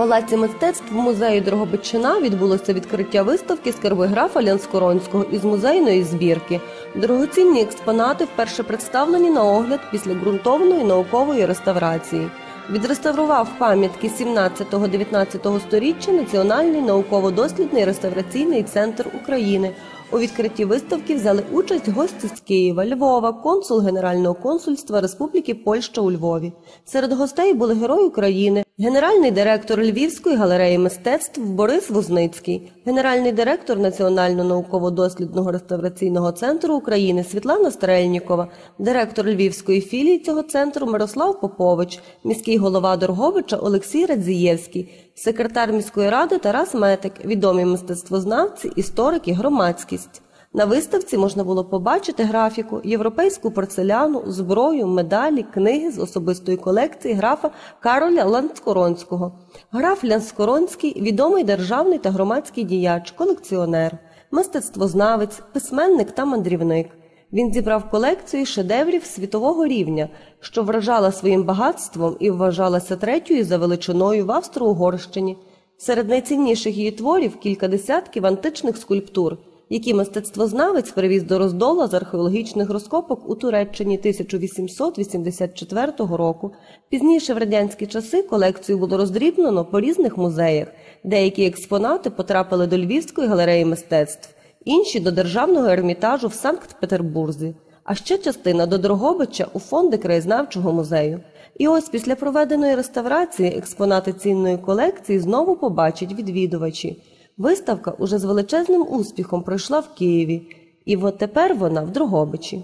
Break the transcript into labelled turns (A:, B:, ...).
A: Палаці мистецтв музею Дрогобичина відбулося відкриття виставки скарби графа Лянскоронського із музейної збірки. Дорогоцінні експонати вперше представлені на огляд після ґрунтовної наукової реставрації. Відреставрував пам'ятки 17-19 сторіччя Національний науково-дослідний реставраційний центр України. У відкритті виставки взяли участь гості з Києва, Львова, консул Генерального консульства Республіки Польща у Львові. Серед гостей були герой України, генеральний директор Львівської галереї мистецтв Борис Возницький, генеральний директор Національного науково-дослідного реставраційного центру України Світлана Стрельнікова, директор Львівської філії цього центру Мирослав Попович, міський голова Дорговича Олексій Радзієвський, секретар міської ради Тарас Метик, відомі мистецтвознавці, історики, громадськість. На виставці можна було побачити графіку, європейську порцеляну, зброю, медалі, книги з особистої колекції графа Кароля Ланскоронського. Граф Ланскоронський – відомий державний та громадський діяч, колекціонер, мистецтвознавець, письменник та мандрівник. Він зібрав колекцію шедеврів світового рівня, що вражала своїм багатством і вважалася третьою за величиною в Австро-Угорщині. Серед найцінніших її творів кілька десятків античних скульптур, які мистецтвознавець привіз до роздола з археологічних розкопок у Туреччині 1884 року. Пізніше в радянські часи колекцію було роздрібнено по різних музеях. Деякі експонати потрапили до Львівської галереї мистецтв інші до державного ермітажу в Санкт-Петербурзі, а ще частина до Дрогобича у фонди краєзнавчого музею. І ось після проведеної реставрації експонати цінної колекції знову побачать відвідувачі. Виставка уже з величезним успіхом пройшла в Києві, і от тепер вона в Дрогобичі.